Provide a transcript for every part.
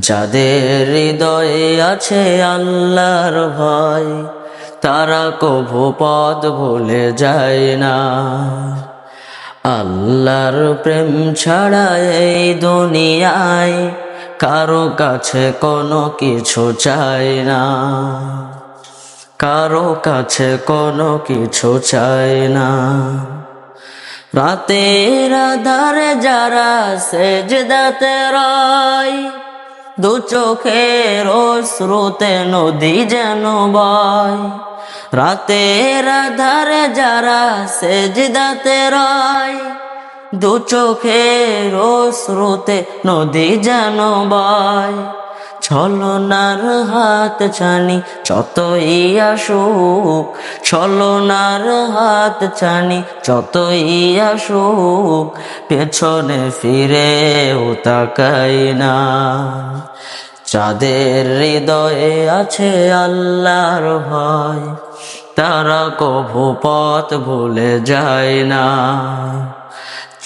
যাদের হৃদয়ে আছে আল্লাহর ভয়, তারা কভু পদ ভুলে যায় না। আল্লাহর প্রেম ছাড়া এই দুনিয়ায় কারও কাছে কোনো কিছু চাই না। কারও কাছে কোনো কিছু চাই না। রাতের আধারে যারা সেজদাতে রয় দু চোখের শ্রুতে নদী যেন বয়। রাতের ধারে যারা সেজদাতে রয়, দু চোখের শ্রুতে নদী যেন বয়। ছলনার হাত ছানি, যতই আসুক। ছলনার হাত ছানি, যতই আসুক। পেছনে ফিরেও তাকাই না। যাদের হৃদয়ে আছে আল্লাহর ভয়, তারা কভু পথ ভুলে যায় না।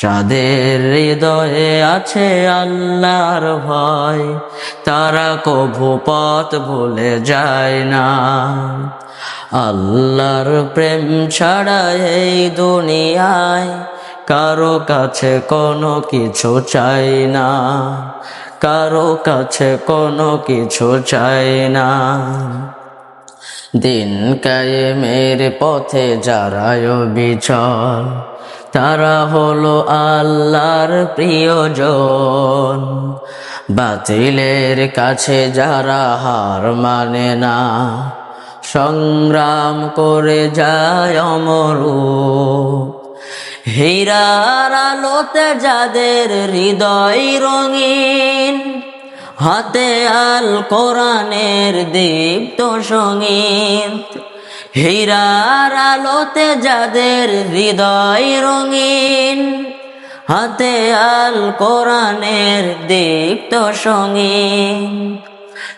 যাদের হৃদয়ে আছে আল্লাহর ভয়, তারা কভু পথ ভুলে যায় না। আল্লাহর প্রেম ছাড়া এই দুনিয়ায় কারও কাছে কোনো কিছু চাই না। কারও কাছে কোনো কিছু চাই না। দিন কায়েমের পথে যারায় বিচল তারা হলো আল্লাহর প্রিয়জন। বাতিলের কাছে যারা হার মানে না, সংগ্রাম করে যায় অমরু হীরার আলোতে যাদের হৃদয় রঙিন হাতে আল কোরআনের দীপ্ত সংগীত। হীরার আলোতে যাদের হৃদয় রঙিন, হাতে আল কোরআনের দীপ্ত সংগীত।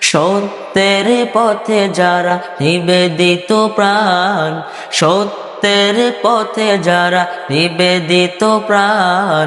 সত্যের পথে যারা নিবেদিত প্রাণ, সত্যের পথে যারা নিবেদিত প্রাণ